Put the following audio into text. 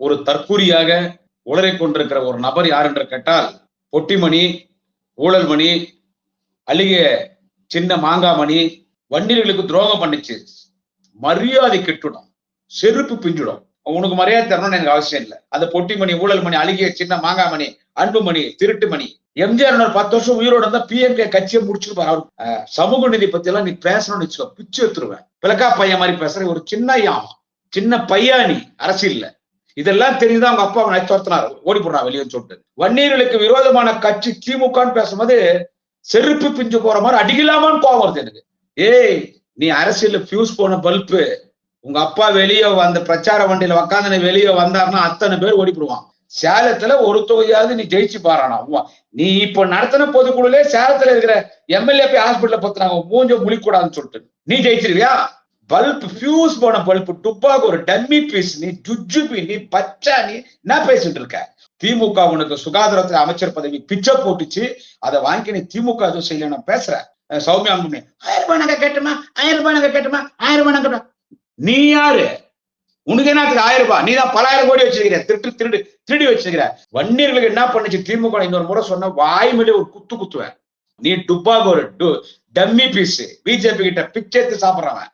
ஒரு தற்கூரியாக உளறிக் கொண்டிருக்கிற ஒரு நபர் யார் என்று கேட்டால் பொட்டிமணி ஊழல்மணி அழுகிய சின்ன மாங்காமணி வண்டிகளுக்கு துரோகம் பண்ணுச்சு. மரியாதை கெட்டுடும். செருப்பு பிஞ்சிடும். உனக்கு மரியாதை தரணும்னு எனக்கு அவசியம் இல்லை. அந்த பொட்டிமணி ஊழல்மணி அழுகிய சின்ன மாங்காமணி அன்புமணி திருட்டுமணி எம்ஜிஆர் ஒரு பத்து வருஷம் உயிரோட இருந்தா பிஎம்கே கட்சியை முடிச்சிருப்பாரு அவர் சமூக நிதி பத்தி எல்லாம் நீ பேசணும்னு வச்சுக்கோ. பிச்சு எடுத்துருவேன். பிளக்கா பையன் மாதிரி பேசுற ஒரு சின்ன யாம் சின்ன பையா நீ அரசியல்ல. இதெல்லாம் தெரிஞ்சுதான் அவங்க அப்பா அவனை துரத்தினார். ஓடி போடுறா வெளியே சொல்லிட்டு. வன்னியர்களுக்கு விரோதமான கட்சி திமுகன்னு பேசும்போது செருப்பு பிஞ்சு போற மாதிரி அடிக்கலாமான்னு கோவம் வருது எனக்கு. ஏய் நீ அரசியல் ஃபியூஸ் போன பல்பு உங்க அப்பா வெளியே வந்த பிரச்சார வண்டியில உக்காந்து நீ வெளியே வந்தாருன்னா அத்தனை பேர் ஓடிப்படுவான் சேலத்துல ஒரு தொகையாவது நீ ஜெயிச்சு பாரானா? நீ இப்ப நடத்தின பொதுக்குழுலே சேலத்துல இருக்கிற எம்எல்ஏ போய் ஹாஸ்பிட்டல் பத்துனாங்க. மூஞ்ச முழிக்கூடாதுன்னு சொல்லிட்டு. நீ ஜெயிச்சிருவியா பல்ப் ஃபியூஸ் போன பல்ப் டுப்பாக்கு ஒரு டம்மி பீஸ் நீ ஜுஜுபி நீ பச்சா நீ என்ன பேசிட்டு இருக்க திமுக உனக்கு சுகாதாரத்துறை அமைச்சர் பதவி பிச்சை போட்டுச்சு அதை வாங்கி நீ திமுக எதுவும் செய்யல நான் பேசுறேன். சௌமியா அன்புமணி ஆயிரம் ரூபாய் நாங்க கேட்டுமா? ஆயிரம் ரூபாய் நாங்க கேட்டுமா? ஆயிரம் ரூபாய் நாங்க நீ யாரு? உனக்கு என்ன ஆயிரம் ரூபாய். நீ தான் பலாயிரம் கோடி வச்சிருக்கிற. திருட்டு திருடு திருடி வச்சிருக்கிற. வன்னியர்களுக்கு என்ன பண்ணுச்சு? திமுக இன்னொரு முறை சொன்ன வாய்மொழி ஒரு குத்து குத்துவேன். நீ டுப்பாக ஒரு டம்மி பீஸ் பிஜேபி கிட்ட பிச்சை எடுத்து சாப்பிடுறவன்.